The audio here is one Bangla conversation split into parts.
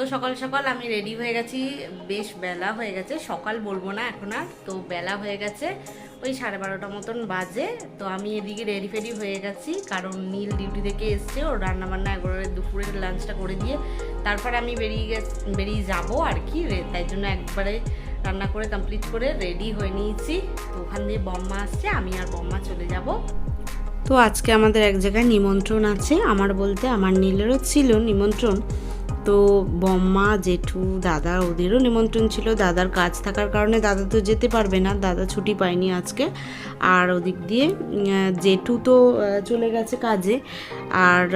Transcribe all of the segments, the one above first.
তো সকাল সকাল আমি রেডি হয়ে গেছি। বেশ বেলা হয়ে গেছে, সকাল বলব না এখন আর, তো বেলা হয়ে গেছে, ওই সাড়ে বারোটা মতন বাজে। তো আমি এদিকে রেডি ফেডি হয়ে গেছি, কারণ নীল ডিউটি থেকে এসছে ও রান্নাবান্না একবারে দুপুরের লাঞ্চটা করে দিয়ে, তারপরে আমি বেরিয়ে গেছি, বেরিয়ে যাব আর কি তাই জন্য একবারে রান্না করে কমপ্লিট করে রেডি হয়ে নিয়েছি। তো ওখান দিয়ে বম্মা আসছে, আমি আর বম্মা চলে যাব। তো আজকে আমাদের এক জায়গায় নিমন্ত্রণ আছে, আমার বলতে আমার নীলেরও ছিল নিমন্ত্রণ। তো বম্মা, জেঠু, দাদা ওদেরও নিমন্ত্রণ ছিল। দাদার কাজ থাকার কারণে দাদা তো যেতে পারবে না, দাদা ছুটি পায়নি আজকে। আর ওদিক দিয়ে জেঠু তো চলে গেছে কাজে। আর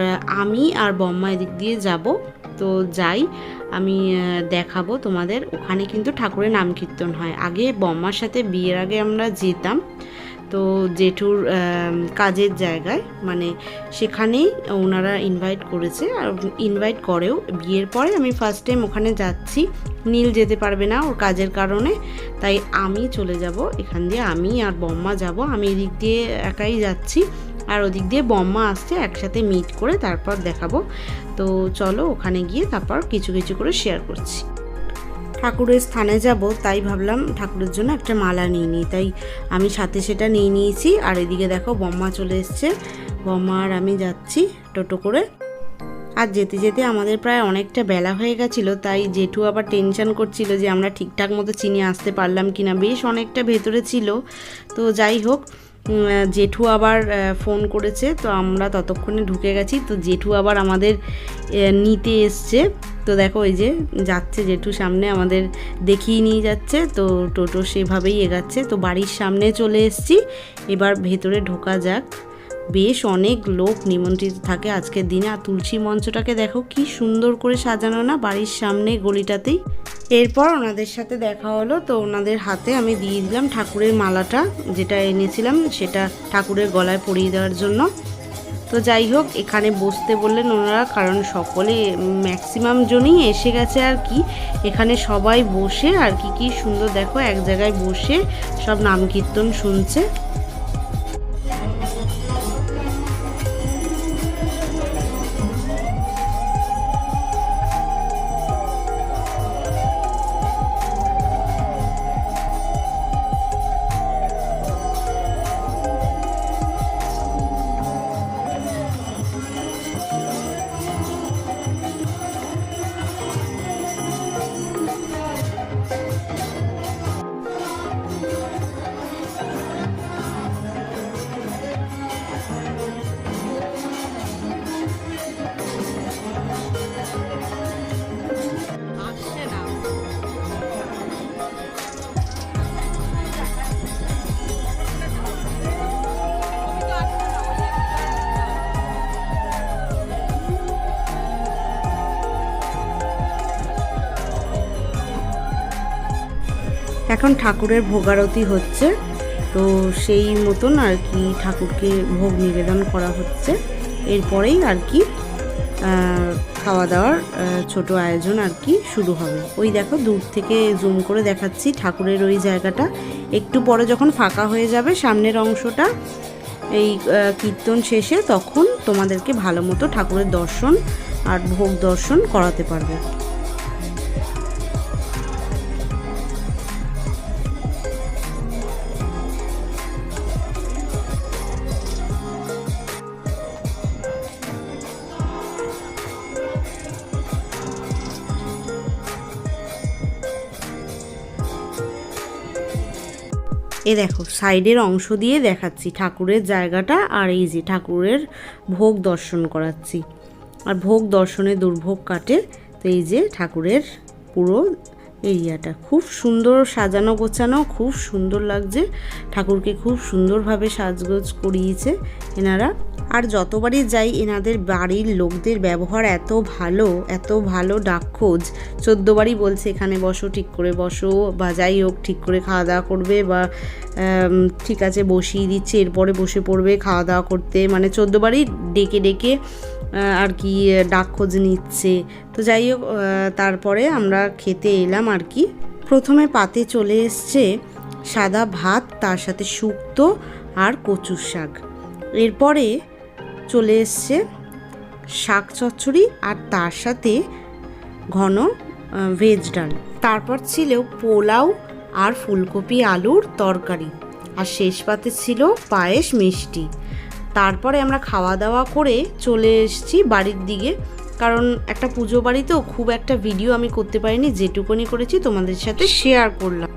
আমি আর বম্মা এদিক দিয়ে যাব। তো যাই, আমি দেখাবো তোমাদের। ওখানে কিন্তু ঠাকুরের নাম কীর্তন হয়। আগে বম্মার সাথে বিয়ের আগে আমরা যেতাম। তো জেঠুর কাজের জায়গায় মানে সেখানেই ওনারা ইনভাইট করেছে আর ইনভাইট করেও বিয়ের পরে আমি ফার্স্ট টাইম ওখানে যাচ্ছি। নীল যেতে পারবে না ওর কাজের কারণে, তাই আমি চলে যাব। এখান দিয়ে আমি আর বম্মা যাব। আমি এদিক দিয়ে একাই যাচ্ছি আর ওদিক দিয়ে বম্মা আসছে, একসাথে মিট করে তারপর দেখাবো। তো চলো ওখানে গিয়ে তারপর কিছু কিছু করে শেয়ার করছি। ঠাকুরের স্থানে যাব, তাই ভাবলাম ঠাকুরের জন্য একটা মালা নিয়ে নিই। তাই আমি সাথে সেটা নিয়ে নিয়েছি। আর এদিকে দেখো বম্মা চলে এসছে। বম্মা আর আমি যাচ্ছি টোটো করে। আর যেতে যেতে আমাদের প্রায় অনেকটা বেলা হয়ে গেছিল, তাই জেঠু আবার টেনশন করছিল যে আমরা ঠিকঠাক মতো চিনে আসতে পারলাম কিনা। বেশ অনেকটা ভেতরে ছিল। তো যাই হোক জেঠু আবার ফোন করেছে, তো আমরা ততক্ষণে ঢুকে গেছি। তো জেঠু আবার আমাদের নিতে এসছে। তো দেখো ওই যে যাচ্ছে জেঠু সামনে, আমাদের দেখিয়ে নিয়ে যাচ্ছে। তো টোটো সেভাবেই এগাচ্ছে। তো বাড়ির সামনে চলে এসেছি। এবার ভেতরে ঢোকা যাক। বেশ অনেক লোক নিমন্ত্রিত থাকে আজকের দিনে। আর তুলসী মঞ্চটাকে দেখো কি সুন্দর করে সাজানো না, বাড়ির সামনে গলিটাতেই। এরপর ওনাদের সাথে দেখা হলো, তো ওনাদের হাতে আমি দিয়ে দিলাম ঠাকুরের মালাটা, যেটা এনেছিলাম, সেটা ঠাকুরের গলায় পরিয়ে দেওয়ার জন্য। তো যাই হোক, এখানে বসতে বললেন ওনারা, কারণ সকলে ম্যাক্সিমাম জনই এসে গেছে আর কি। এখানে সবাই বসে আর কি কি সুন্দর দেখো, এক জায়গায় বসে সব নাম কীর্তন শুনছে। এখন ঠাকুরের ভোগারতি হচ্ছে। তো সেই মতন আর কি ঠাকুরকে ভোগ নিবেদন করা হচ্ছে। এরপরেই আর কি খাওয়া দাওয়ার ছোট আয়োজন আর কি শুরু হবে। ওই দেখো দূর থেকে জুম করে দেখাচ্ছি ঠাকুরের ওই জায়গাটা। একটু পরে যখন ফাঁকা হয়ে যাবে সামনের অংশটা, এই কীর্তন শেষে তখন তোমাদেরকে ভালো মতো ঠাকুরের দর্শন আর ভোগ দর্শন করাতে পারবে। এ দেখো, সাইডের অংশ দিয়ে দেখাচ্ছি ঠাকুরের জায়গাটা আর এই যে ঠাকুরের ভোগ দর্শন করাচ্ছি। আর ভোগ দর্শনে দুর্ভোগ কাটে, তো এই যে ঠাকুরের পুরো এরিয়াটা। খুব সুন্দর সাজানো গোছানো, খুব সুন্দর লাগছে। ঠাকুরকে খুব সুন্দরভাবে সাজগোজ করিয়েছে এনারা। আর যতবারই যাই, এনাদের বাড়ির লোকদের ব্যবহার এত ভালো এত ভালো ডাকখোঁজ। চোদ্দবারই বলছে, এখানে বসো, ঠিক করে বসো, বা যাই হোক, ঠিক করে খাওয়া দাওয়া করবে, বা ঠিক আছে, বসিয়ে দিচ্ছে, এরপরে বসে পড়বে খাওয়া দাওয়া করতে। মানে চোদ্দবারই ডেকে ডেকে আর কি ডাক খোঁজ নিচ্ছে। তো যাই হোক তারপরে আমরা খেতে এলাম আর কি। প্রথমে পাতে চলে এসছে সাদা ভাত, তার সাথে শুক্তো আর কচুর শাক। এরপরে চলে এসছে। শাক চচ্চড়ি আর তার সাথে ঘন ভেজ ডাল। তারপর ছিল পোলাও আর ফুলকপি আলুর তরকারি। আর শেষ পাতে ছিল পায়েস মিষ্টি। তারপরে আমরা খাওয়া দাওয়া করে চলে এসেছি বাড়ির দিকে। কারণ একটা পুজো বাড়িতেও খুব একটা ভিডিও আমি করতে পারিনি। যেটুকুনি করেছি তোমাদের সাথে শেয়ার করলাম।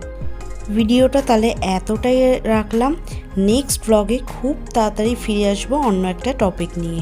ভিডিওটা তাহলে এতটাই রাখলাম। নেক্সট ব্লগে খুব তাড়াতাড়ি ফিরে আসব অন্য একটা টপিক নিয়ে।